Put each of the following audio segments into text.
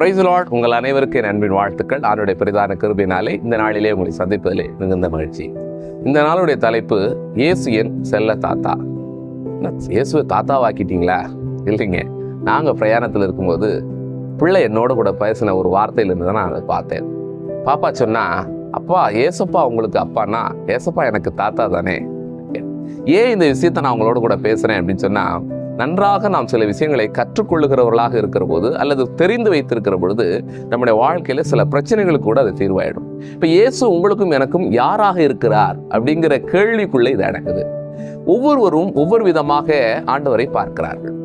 Price Lord உங்கள் அனைவருக்கும் என் அன்பின் வாழ்த்துக்கள். ஆண்டுடைய பெரிதான கிருபினாலே இந்த நாளிலே உங்களை சந்திப்பதிலே மிகுந்த மகிழ்ச்சி. இந்த நாளுடைய தலைப்பு இயேசு என் செல்ல தாத்தா. இயேசுவை தாத்தாவாக்கிட்டீங்களா? இல்லைங்க. நாங்கள் பிரயாணத்தில் இருக்கும்போது பிள்ளை என்னோட கூட பேசின ஒரு வார்த்தையிலிருந்து தான் நான் அதை பார்த்தேன். பாப்பா சொன்னா அப்பா ஏசப்பா உங்களுக்கு அப்பான்னா ஏசப்பா எனக்கு தாத்தா தானே? ஏன் இந்த விஷயத்தை நான் உங்களோட கூட பேசுறேன் அப்படின்னு சொன்னா நன்றாக நாம் சில விஷயங்களை கற்றுக்கொள்ளுகிறவர்களாக இருக்கிற போது அல்லது தெரிந்து வைத்திருக்கிற பொழுது நம்முடைய வாழ்க்கையில் சில பிரச்சனைகள் கூட அது தீர்வாயிடும். இப்போ இயேசு உங்களுக்கும் எனக்கும் யாராக இருக்கிறார் அப்படிங்கிற கேள்விக்குள்ளே இது அடங்குது. ஒவ்வொருவரும் ஒவ்வொரு விதமாக ஆண்டவரை பார்க்கிறார்கள்.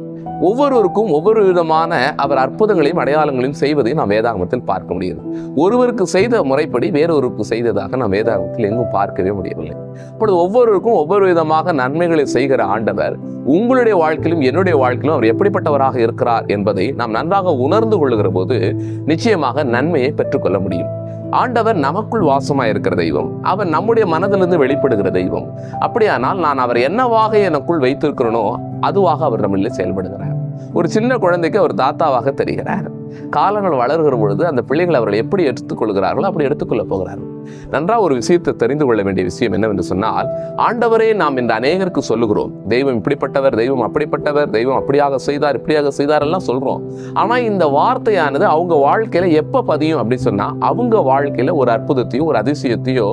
ஒவ்வொருவருக்கும் ஒவ்வொரு விதமான அவர் அற்புதங்களையும் அடையாளங்களையும் செய்வதை நாம் வேதாகமத்தில் பார்க்க முடியுது ஒருவருக்கு செய்த முறைப்படி வேறொருவருக்கு செய்ததாக நாம் வேதாகமத்தில் எங்கும் பார்க்கவே முடியவில்லை. இப்பொழுது ஒவ்வொருவருக்கும் ஒவ்வொரு விதமாக நன்மைகளை செய்கிற ஆண்டவர் உங்களுடைய வாழ்க்கையிலும் என்னுடைய வாழ்க்கையிலும் அவர் எப்படிப்பட்டவராக இருக்கிறார் என்பதை நாம் நன்றாக உணர்ந்து கொள்ளுகிற போது நிச்சயமாக நன்மையை பெற்றுக்கொள்ள முடியும். ஆண்டவர் நமக்குள் வாசமாய் இருக்கிற தெய்வம். அவர் நம்முடைய மனதிலிருந்து வெளிப்படுகிற தெய்வம். அப்படியானால் நான் அவர் என்னவாக எனக்குள் வைத்திருக்கிறனோ அதுவாக அவர் நம்மளில் செயல்படுகிறார். ஒரு சின்ன குழந்தைக்கு அவர் தாத்தாவாக தெரிகிறார். காலங்கள் வளர்கிற பொழுது அந்த பிள்ளைகள் அவர்கள் எப்படி எடுத்துக்கொள்கிறார்களோ அப்படி எடுத்துக்கொள்ள போகிறார்கள் நன்றாக ஒரு விஷயத்தை தெரிந்து கொள்ள வேண்டிய விஷயம் என்னவென்று சொன்னால் ஆண்டவரே நாம் இந்த அநேகருக்கு சொல்லுகிறோம் தெய்வம் இப்படிப்பட்டவர் தெய்வம் அப்படிப்பட்டவர் தெய்வம் அப்படியாக செய்தார் இப்படியாக செய்தார் எல்லாம் சொல்கிறோம் ஆனால் இந்த வார்த்தையானது அவங்க வாழ்க்கையில் எப்போ பதியும் அப்படின்னு சொன்னால் அவங்க வாழ்க்கையில் ஒரு அற்புதத்தையோ ஒரு அதிசயத்தையோ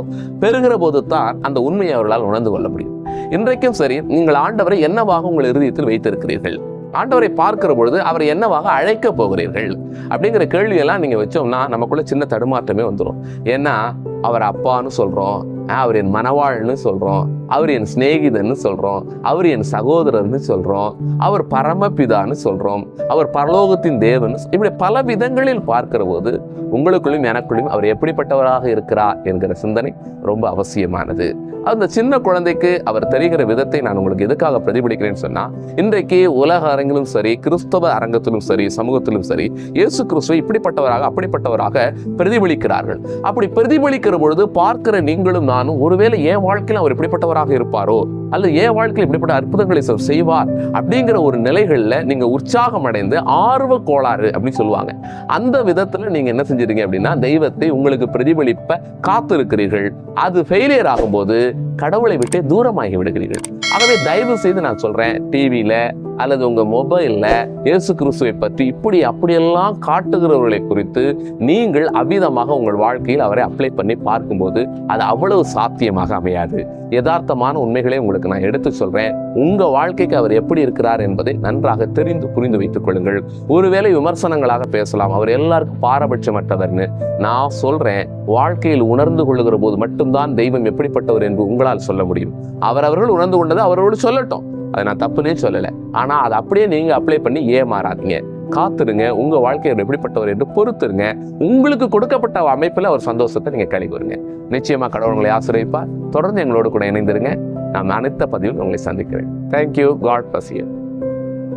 பெறுகிற போது தான் அந்த உண்மையை அவர்களால் உணர்ந்து கொள்ள முடியும். இன்றைக்கும் சரி நீங்கள் ஆண்டவரை என்னவாக உங்கள் இருதயத்தில் வைத்திருக்கிறீர்கள்? ஆண்டவரை பார்க்கிற பொழுது அவரை என்னவாக அழைக்க போகிறீர்கள்? அப்படிங்கிற கேள்வியெல்லாம் நீங்கள் வச்சோம்னா நமக்குள்ள சின்ன தடுமாற்றமே வந்துடும் ஏன்னா அவர் அப்பான்னு சொல்கிறோம் அவர் என் மனவாள்னு சொல்கிறோம் அவர் என் சிநேகிதன்னு சொல்றோம். அவர் என் சகோதரர்னு சொல்றோம். அவர் பரமபிதான்னு சொல்றோம். அவர் பரலோகத்தின் தேவன். இப்படி பல விதங்களில் பார்க்கிற போது உங்களுக்குள்ளும் எனக்குள்ளும் அவர் எப்படிப்பட்டவராக இருக்கிறார் என்கிற சிந்தனை ரொம்ப அவசியமானது. அந்த சின்ன குழந்தைக்கு அவர் தெரிகிற விதத்தை நான் உங்களுக்கு எதுக்காக பிரதிபலிக்கிறேன்னு சொன்னா இன்றைக்கு உலக அரங்கிலும் சரி கிறிஸ்தவ அரங்கத்திலும் சரி சமூகத்திலும் சரி இயேசு கிறிஸ்துவ இப்படிப்பட்டவராக அப்படிப்பட்டவராக பிரதிபலிக்கிறார்கள். அப்படி பிரதிபலிக்கிற பொழுது பார்க்கிற நீங்களும் நானும் ஒருவேளை என் வாழ்க்கையில் அவர் இப்படிப்பட்டவராக இருப்பாரோ? அல்லது என் வாழ்க்கையில் இப்படிப்பட்ட அற்புதங்களை செய்வார் அப்படிங்கிற ஒரு நிலைகளில் நீங்க உற்சாகம் அடைந்து ஆர்வ கோளாறு அப்படின்னு சொல்லுவாங்க. அந்த விதத்துல நீங்க என்ன செஞ்சிருங்க அப்படின்னா தெய்வத்தை உங்களுக்கு பிரதிபலிப்ப காத்திருக்கிறீர்கள். அது ஃபெயிலியர் ஆகும்போது கடவுளை விட்டே தூரமாகி விடுகிறீர்கள். ஆகவே தயவு செய்து நான் சொல்றேன் டிவியில அல்லது உங்கள் மொபைலில் இயேசு கிறிஸ்துவை பற்றி இப்படி அப்படியெல்லாம் காட்டுகிறவர்களை குறித்து நீங்கள் அவ்விதமாக உங்கள் வாழ்க்கையில் அவரை அப்ளை பண்ணி பார்க்கும்போது அது அவ்வளவு சாத்தியமாக அமையாது. யதார்த்தமான உண்மைகளை உங்களுக்கு நான் எடுத்து சொல்கிறேன் உங்கள் வாழ்க்கைக்கு அவர் எப்படி இருக்கிறார் என்பதை நன்றாக தெரிந்து புரிந்து வைத்துக் கொள்ளுங்கள். ஒருவேளை விமர்சனங்களாக பேசலாம். அவர் எல்லாருக்கும் பாரபட்சமற்றவர்னு நான் சொல்கிறேன் வாழ்க்கையில் உணர்ந்து கொள்ளுகிற போது மட்டும்தான் தெய்வம் எப்படிப்பட்டவர் என்று உங்களால் சொல்ல முடியும். அவரவர்கள் உணர்ந்து கொண்டதை அவரோடு சொல்லட்டும். அதை நான் தப்புன்னே சொல்லலை. ஆனால் அதை அப்படியே நீங்கள் அப்ளை பண்ணி ஏமாறாதீங்க. காத்துருங்க உங்கள் வாழ்க்கையில் எப்படிப்பட்டவர் என்று பொறுத்துருங்க உங்களுக்கு கொடுக்கப்பட்ட அமைப்பில் ஒரு சந்தோஷத்தை நீங்கள் கழி கொடுங்க நிச்சயமாக கடவுள் உங்களை ஆசிரியப்பார் தொடர்ந்து எங்களோடு கூட இணைந்திருங்க. நான் அனைத்த பதிவில் உங்களை சந்திக்கிறேன். Thank you God பசியன்